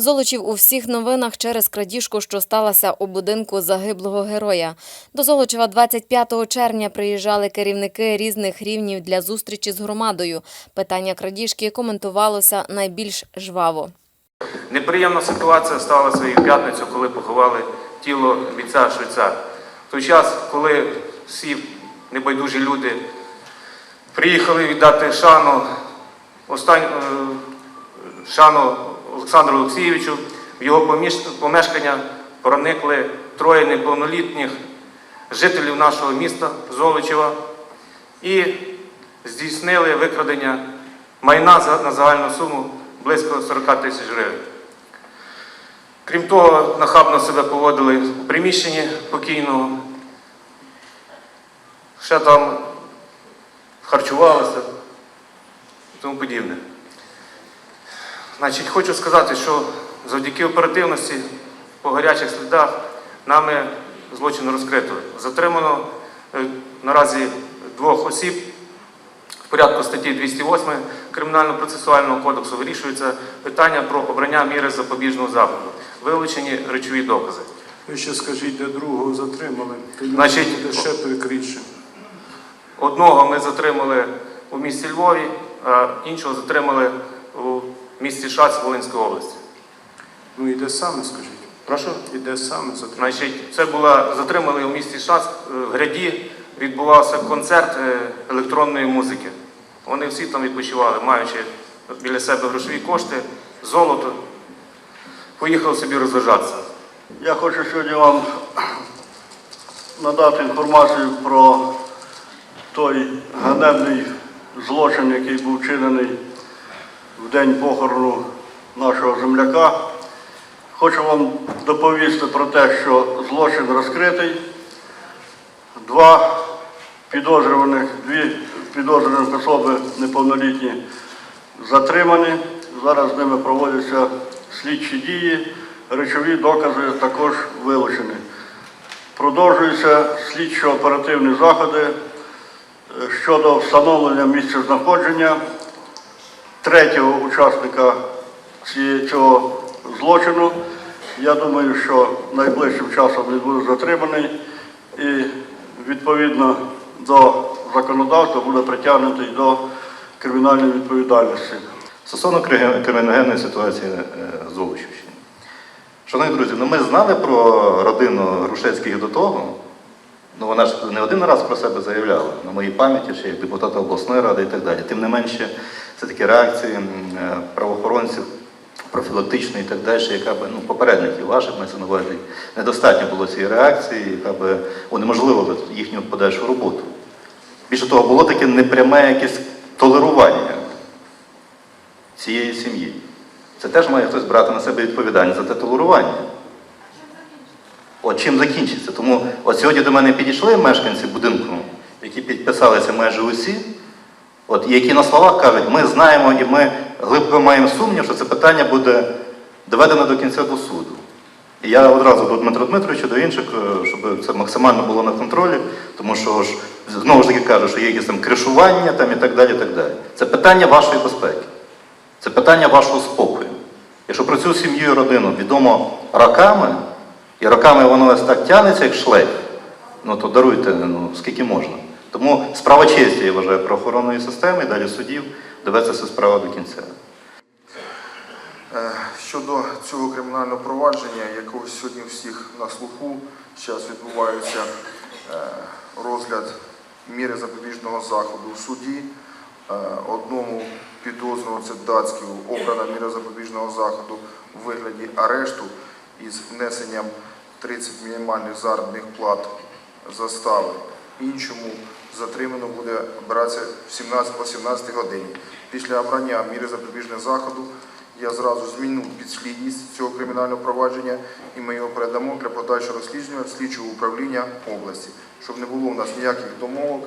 Золочів у всіх новинах через крадіжку, що сталася у будинку загиблого героя. До Золочева 25 червня приїжджали керівники різних рівнів для зустрічі з громадою. Питання крадіжки коментувалося найбільш жваво. Неприємна ситуація сталася і в п'ятницю, коли поховали тіло бійця Швейцар. В той час, коли всі небайдужі люди приїхали віддати шану, остань, е, шану Олександру Олексійовичу, в його помешкання проникли троє неповнолітніх жителів нашого міста Золочева і здійснили викрадення майна на загальну суму близько 40 тисяч гривень. Крім того, нахабно себе поводили в приміщенні покійного, ще там харчувалися і тому подібне. Значить, хочу сказати, що завдяки оперативності по гарячих слідах нами злочин розкрито. Затримано е, наразі двох осіб. В порядку статті 208 Кримінально-процесуального кодексу вирішується питання про обрання міри запобіжного заходу, вилучені речові докази. Ви ще скажіть, де другого затримали, тоді Значить, буде ще прикрітше. Одного ми затримали у місті Львові, а іншого затримали у місті Шац Волинської області. Ну і де саме скажіть? Прошу? І де саме затримали? Значить, це була затримали у місті Шац е, в гряді. Відбувався концерт е, електронної музики. Вони всі там відпочивали, маючи біля себе грошові кошти, золото. Поїхали собі розважатися. Я хочу сьогодні вам надати інформацію про той ганебний злочин, який був вчинений в день похорону нашого земляка. Хочу вам доповісти про те, що злочин розкритий. Два підозрюваних, дві підозрюваних особи неповнолітні затримані. Зараз з ними проводяться слідчі дії, речові докази також вилучені. Продовжуються слідчо-оперативні заходи е, щодо встановлення місця знаходження третього учасника цього злочину. Я думаю, що найближчим часом він буде затриманий і відповідно до законодавства буде притягнутий до кримінальної відповідальності. Стосовно криміногенної ситуації е, Золочівщини. Шановні друзі, ну ми знали про родину Грушецьких до того. Ну вона ж не один раз про себе заявляла на моїй пам'яті, ще як депутата обласної ради і так далі. Тим не менше, це такі реакції е, правоохоронців профілактичної і так далі, яка би ну, попередників ваших на увазі, недостатньо було цієї реакції, яка би унеможливила їхню подальшу роботу. Більше того, було таке непряме якесь толерування цієї сім'ї. Це теж має хтось брати на себе відповідальність за те толерування. От чим закінчиться. Тому от сьогодні до мене підійшли мешканці будинку, які підписалися майже усі, от, які на словах кажуть, ми знаємо і ми глибоко маємо сумнів, що це питання буде доведено до кінця до суду. І я одразу до Дмитра Дмитровича, до інших, е, щоб це максимально було на контролі, тому що ж знову ж таки кажу, що є якісь там кришування там, і так далі. так далі. Це питання вашої безпеки. Це питання вашого спокою. Якщо про цю сім'ю і родину відомо роками, і роками воно ось так тягнеться, як шлейф, ну то даруйте, ну скільки можна. Тому справа честі, я вважаю, правоохоронної системи, далі судів, доведеться ця справа до кінця. Е, Щодо цього кримінального провадження, якого сьогодні всіх на слуху, зараз відбувається е, розгляд міри запобіжного заходу в суді. Е, Одному підозрюваному, це Дацьків, обрана міра запобіжного заходу у вигляді арешту із внесенням 30 мінімальних заробітних плат застави. Іншому затримано буде обиратися в 17 по 17 годині. Після обрання міри запобіжного заходу я зразу зміню підслідність цього кримінального провадження і ми його передамо для подальшого розслідування слідчого управління області, щоб не було у нас ніяких домовок,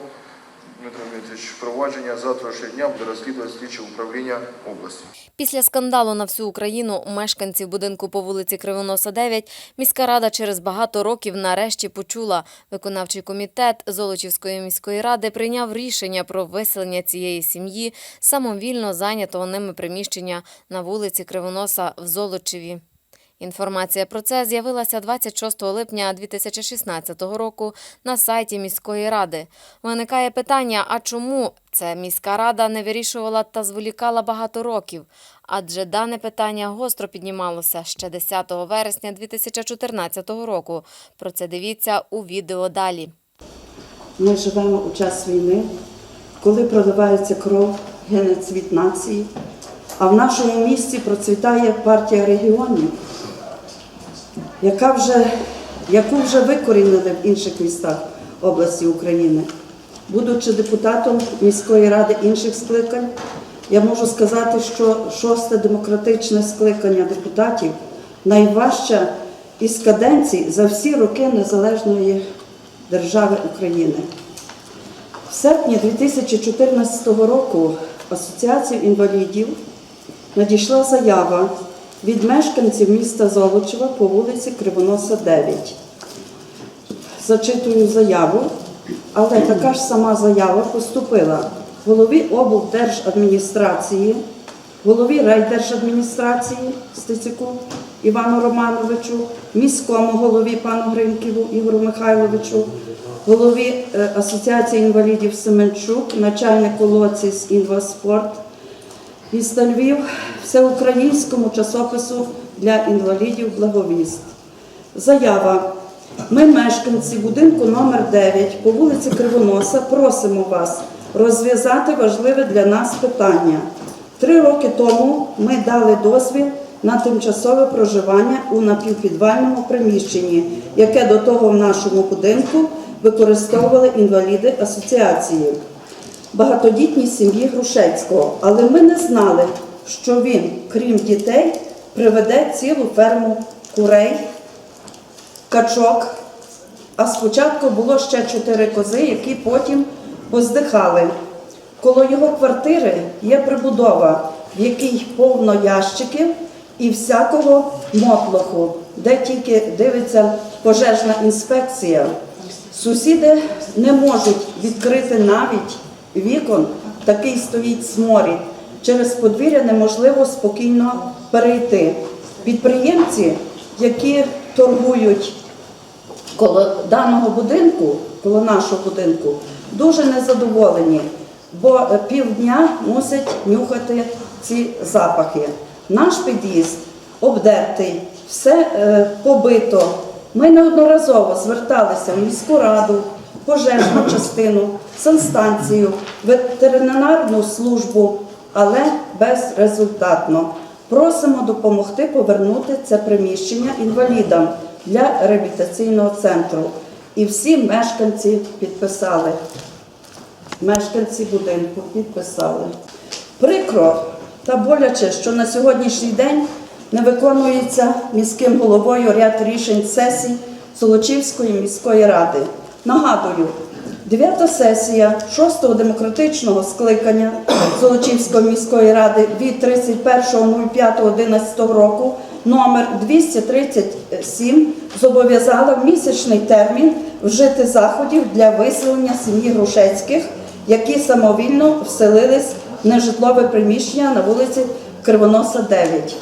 Дмитро Дмитрович, провадження завтрашнього дня буде розслідувати слідче управління області. Після скандалу на всю Україну мешканців будинку по вулиці Кривоноса 9 міська рада через багато років нарешті почула. Виконавчий комітет Золочівської міської ради прийняв рішення про виселення цієї сім'ї самовільно зайнятого ними приміщення на вулиці Кривоноса в Золочеві. Інформація про це з'явилася 26 липня 2016 року на сайті міської ради. Виникає питання, а чому це міська рада не вирішувала та зволікала багато років? Адже дане питання гостро піднімалося ще 10 вересня 2014 року. Про це дивіться у відео далі. Ми живемо у час війни, коли проливається кров, гине цвіт нації, а в нашому місті процвітає партія регіонів, яка вже, яку вже викорінили в інших містах області України. Будучи депутатом міської ради інших скликань, я можу сказати, що шосте демократичне скликання депутатів найважча із каденцій за всі роки незалежної держави України. В серпні 2014 року Асоціацію інвалідів надійшла заява від мешканців міста Золочева по вулиці Кривоноса 9. Зачитую заяву, але така ж сама заява поступила голові облдержадміністрації, голові райдержадміністрації Стецюку Івану Романовичу, міському голові пану Гринківу Ігору Михайловичу, голові е, Асоціації інвалідів Семенчук, начальнику ЛОЦІС «Інваспорт» міста Львів, всеукраїнському часопису для інвалідів Благовіст. Заява. Ми, мешканці будинку номер 9 по вулиці Кривоноса, просимо вас розв'язати важливе для нас питання. Три роки тому ми дали дозвіл на тимчасове проживання у напівпідвальному приміщенні, яке до того в нашому будинку використовували інваліди асоціації багатодітній сім'ї Грушецького, але ми не знали, що він, крім дітей, приведе цілу ферму курей, качок. А спочатку було ще чотири кози, які потім поздихали. Коло його квартири є прибудова, в якій повно ящиків і всякого мотлоху, де тільки дивиться пожежна інспекція. Сусіди не можуть відкрити навіть вікон, такий стоїть сморід. Через подвір'я неможливо спокійно перейти. Підприємці, які торгують коло даного будинку, коло нашого будинку, дуже незадоволені, бо е, півдня мусять нюхати ці запахи. Наш під'їзд обдертий, все е, побито. Ми неодноразово зверталися в міську раду, пожежну частину, санстанцію, ветеринарну службу, але безрезультатно. Просимо допомогти повернути це приміщення інвалідам для реабілітаційного центру. І всі мешканці підписали. Мешканці будинку підписали. Прикро та боляче, що на сьогоднішній день не виконується міським головою ряд рішень сесій Солочівської міської ради. Нагадую, дев'ята сесія 6-го демократичного скликання Золочівської міської ради від 31.05.11 року номер 237 зобов'язала в місячний термін вжити заходів для виселення сім'ї Грушецьких, які самовільно вселились в нежитлове приміщення на вулиці Кривоноса 9.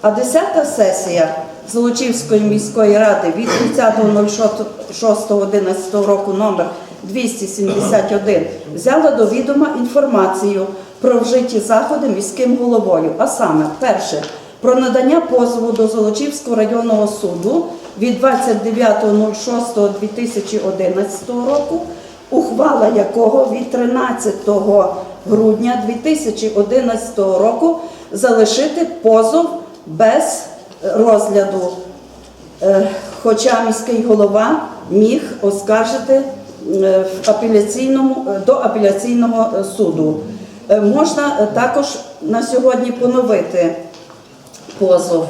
А 10-та сесія Золочівської міської ради від 30.06.11 року номер 271 взяла до відома інформацію про вжиті заходи міським головою. А саме, перше, про надання позову до Золочівського районного суду від 29.06.2011 року, ухвала якого від 13 грудня 2011 року залишити позов без розгляду. Е, Хоча міський голова міг оскаржити е, в апеляційному, е, до апеляційного суду. Можна також на сьогодні поновити позов.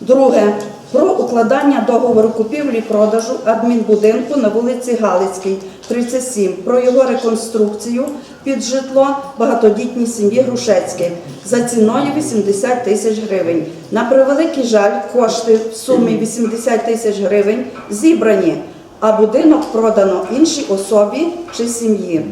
Друге, про укладання договору купівлі-продажу адмінбудинку на вулиці Галицькій, 37, про його реконструкцію під житло багатодітній сім'ї Грушецькій за ціною 80 тисяч гривень. На превеликий жаль, кошти в сумі 80 тисяч гривень зібрані, а будинок продано іншій особі чи сім'ї.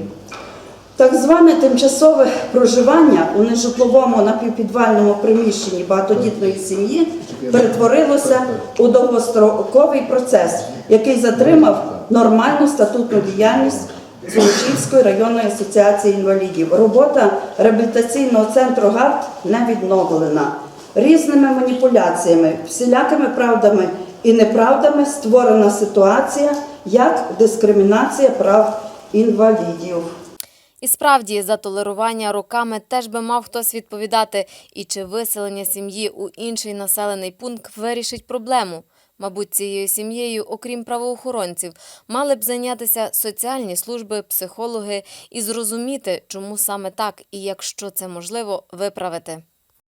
Так зване тимчасове проживання у нежитловому напівпідвальному приміщенні багатодітної сім'ї перетворилося у довгостроковий процес, який затримав нормальну статутну діяльність Золочівської районної асоціації інвалідів. Робота реабілітаційного центру ГАРД не відновлена. Різними маніпуляціями, всілякими правдами і неправдами створена ситуація як дискримінація прав інвалідів. І справді, за толерування роками теж би мав хтось відповідати, і чи виселення сім'ї у інший населений пункт вирішить проблему. Мабуть, цією сім'єю, окрім правоохоронців, мали б зайнятися соціальні служби, психологи і зрозуміти, чому саме так і якщо це можливо, виправити.